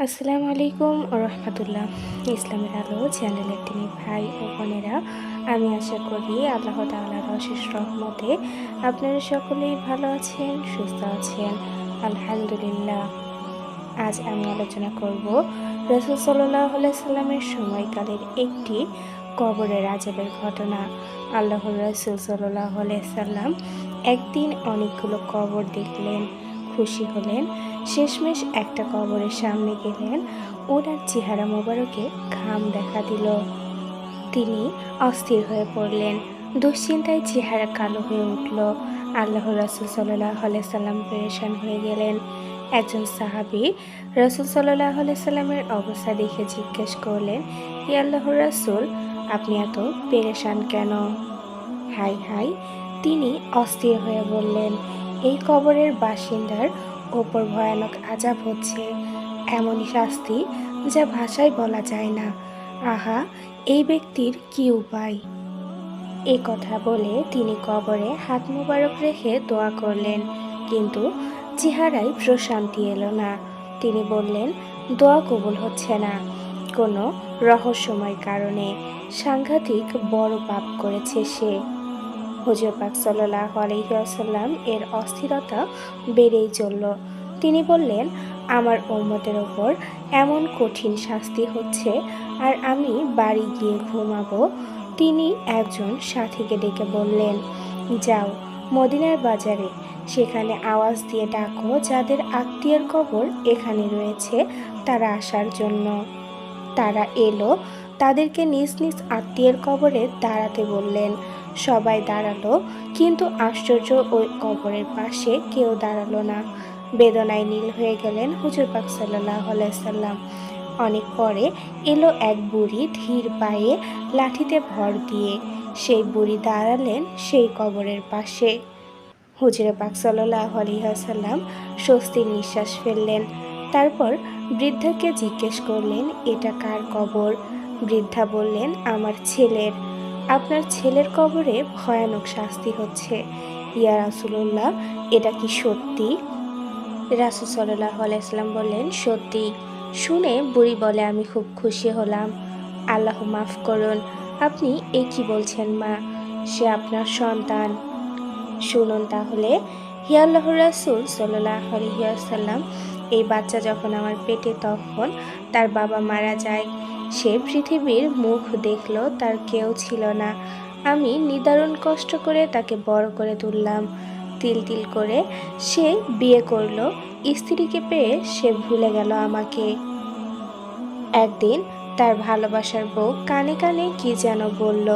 আসসালামু আলাইকুম রহমতুল্লাহ। ইসলামের আলো, চ্যানেলের তিনি ভাই ও বোনেরা, আমি আশা করি আল্লাহ তাআলার অশেষ রহমতে আপনারা সকলেই ভালো আছেন, সুস্থ আছেন। আলহামদুলিল্লাহ। আজ আমি আলোচনা করব রসুল সাল্লাহ সাল্লামের সময়কালের একটি কবরের আজবের ঘটনা। আল্লাহর রসুল সাল্লাহ সাল্লাম একদিন অনেকগুলো কবর দেখলেন, খুশি হলেন। শেষমেশ একটা কবরের সামনে গেলেন। ওনার চেহারা মোবারকে ঘাম দেখা দিল। তিনি অস্থির হয়ে পড়লেন। দুশ্চিন্তায় চেহারা কালো হয়ে উঠল। আল্লাহ রসুল সাল্লাহ সাল্লাম পেরেশান হয়ে গেলেন। একজন সাহাবি রসুল সাল্লাহ সাল্লামের অবস্থা দেখে জিজ্ঞেস করলেন ই আল্লাহ রসুল, আপনি এত পেরেশান কেন? হাই হাই, তিনি অস্থির হয়ে বললেন, এই কবরের বাসিন্দার ওপর ভয়ানক আজাব হচ্ছে। এমনই শাস্তি যা ভাষায় বলা যায় না। আহা, এই ব্যক্তির কি উপায়? এ কথা বলে তিনি কবরে হাত মোবারক রেখে দোয়া করলেন, কিন্তু চেহারায় প্রশান্তি এলো না। তিনি বললেন, দোয়া কবুল হচ্ছে না। কোনো রহস্যময় কারণে সাংঘাতিক বড় পাপ করেছে সে। হুজুর পাক সাল্লাহ আলহিহাসাল্লাম এর অস্থিরতা বেড়েই চলল। তিনি বললেন, আমার উম্মতের ওপর এমন কঠিন শাস্তি হচ্ছে আর আমি বাড়ি গিয়ে ঘুমাবো। তিনি একজন সাথীকে ডেকে বললেন, যাও মদিনার বাজারে। সেখানে আওয়াজ দিয়ে ডাকো যাদের আত্মীয়ের কবর এখানে রয়েছে তারা আসার জন্য। তারা এলো, তাদেরকে নিজ নিজ আত্মীয়ের কবরে দাঁড়াতে বললেন সবাই দাঁড়াল, কিন্তু আশ্চর্য ওই কবরের পাশে কেউ দাঁড়াল না। বেদনায় নীল হয়ে গেলেন হুজুর পাক সাল্লাহ সাল্লাম। অনেক পরে এলো এক বুড়ি ধীর পায়ে লাঠিতে ভর দিয়ে। সেই বুড়ি দাঁড়ালেন সেই কবরের পাশে। হুজুরে পাক সাল্লাহ আলহিহাসাল্লাম স্বস্তির নিঃশ্বাস ফেললেন। তারপর বৃদ্ধাকে জিজ্ঞেস করলেন, এটা কার কবর? বৃদ্ধা বললেন, আমার ছেলের। আপনার ছেলের কবরে ভয়ানক শাস্তি হচ্ছে। ইয়া রাসুল্লাহ এটা কি সত্যি? রাসুল সাল্লাহ আলাইসাল্লাম বললেন, সত্যি। শুনে বুড়ি বলে, আমি খুব খুশি হলাম। আল্লাহ মাফ করুন। আপনি এ কি বলছেন, মা? সে আপনার সন্তান। শুনুন তাহলে। হিয়াল্লাহ রাসুল সাল্লাহ আলহিয়াসাল্লাম এই বাচ্চা যখন আমার পেটে তখন তার বাবা মারা যায়। সে পৃথিবীর মুখ দেখল, তার কেউ ছিল না। আমি নিদারুণ কষ্ট করে তাকে বড় করে তুললাম। তিল তিল করে সে বিয়ে করল। স্ত্রীকে পেয়ে সে ভুলে গেল আমাকে। একদিন তার ভালোবাসার বউ কানে কানে কি যেন বলল।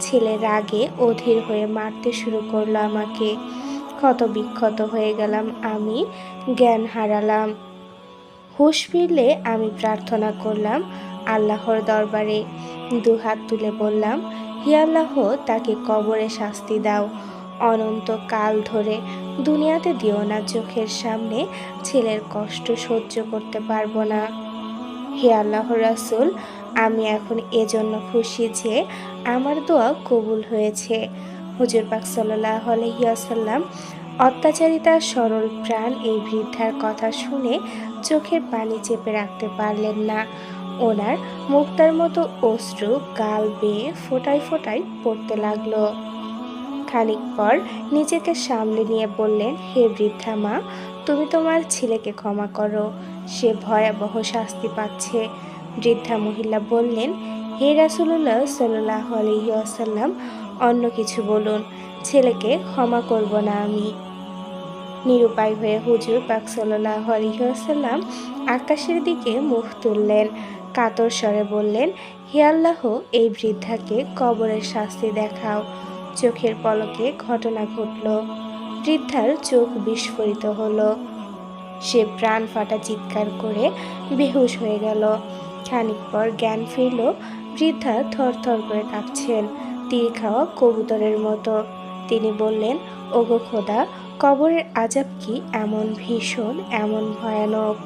ছেলে রাগে অধীর হয়ে মারতে শুরু করল আমাকে। ক্ষত বিক্ষত হয়ে গেলাম আমি, জ্ঞান হারালাম। হুশ ফিরলে আমি প্রার্থনা করলাম, আল্লাহর দরবারে দুহাত তুলে বললাম, হি আল্লাহ, তাকে কবরে শাস্তি দাও। অনন্ত কাল ধরে দুনিয়াতে দিও না চোখের সামনে, ছেলের কষ্ট সহ্য করতে পারব না। হে আল্লাহ রাসুল, আমি এখন এজন্য খুশি যে আমার দোয়া কবুল হয়েছে। হুজুর পাক সাল্লাহ আলহিয়াসাল্লাম অত্যাচারিতার সরল প্রাণ এই বৃদ্ধার কথা শুনে চোখের পানি চেপে রাখতে পারলেন না। ওনার মুক্তার মতো অশ্রু গাল বেয়ে ফোটায় ফোটায় পড়তে লাগল। খানিক পর নিজেকে সামলে নিয়ে বললেন, হে বৃদ্ধা মা, তুমি তোমার ছেলেকে ক্ষমা করো। সে ভয়াবহ শাস্তি পাচ্ছে। বৃদ্ধা মহিলা বললেন, হে রাসুল্লাহ সাল্লাহ আলহিউসাল্লাম অন্য কিছু বলুন। ছেলেকে ক্ষমা করব না আমি। নিরুপায় হয়ে হুজুর পাক সাল্লাহ আলহিউসাল্লাম আকাশের দিকে মুখ তুললেন। কাতর স্বরে বললেন, হে আল্লাহ, এই বৃদ্ধাকে কবরের শাস্তি দেখাও। চোখের পলকে ঘটনা ঘটল। বৃদ্ধার চোখ বিস্ফোরিত হলো। সে প্রাণ ফাটা চিৎকার করে বেহুশ হয়ে গেল। খানিক পর জ্ঞান ফিরল, বৃদ্ধা থরথর করে কাঁপছেন। তীর খাওয়া কবুতরের মতো। তিনি বললেন, ওগো খোদা, কবরের আজাব কি এমন ভীষণ, এমন ভয়ানক?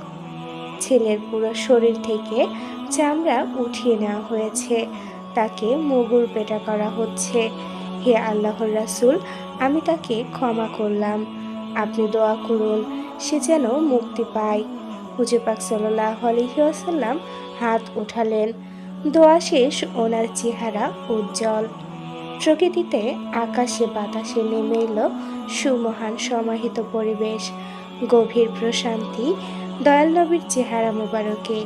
ছেলের পুরো শরীর থেকে চামড়া উঠিয়ে নেওয়া হয়েছে। তাকে মুগুর পেটা করা হচ্ছে। হে আল্লাহর রাসুল, আমি তাকে ক্ষমা করলাম। আপনি দোয়া করুন, সে যেন মুক্তি পায়। হুজুর পাক সাল্লাহ আলহিউসাল্লাম হাত উঠালেন। দোয়া শেষ, ওনার চেহারা উজ্জ্বল। প্রকৃতিতে আকাশে বাতাসে নেমে এলো সুমহান সমাহিত পরিবেশ, গভীর প্রশান্তি, দয়াল নবীর চেহারা মোবারকে,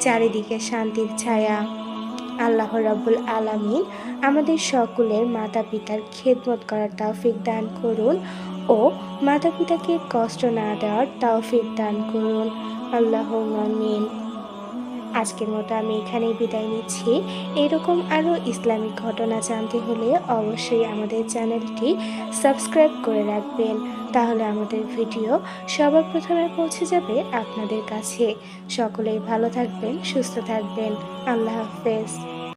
চারিদিকে শান্তির ছায়া। আল্লাহ রাব্বুল আলামিন আমাদের সকলের মাতা পিতার খেদমত করার তৌফিক দান করুন ও মাতা পিতাকে কষ্ট না দেওয়ার তৌফিক দান করুন। আল্লাহ আমিন। আজকের মতো আমি এখানেই বিদায় নিচ্ছি। এরকম আরও ইসলামিক ঘটনা জানতে হলে অবশ্যই আমাদের চ্যানেলটি সাবস্ক্রাইব করে রাখবেন। তাহলে আমাদের ভিডিও সবার প্রথমে পৌঁছে যাবে আপনাদের কাছে। সকলেই ভালো থাকবেন, সুস্থ থাকবেন। আল্লাহ হাফেজ।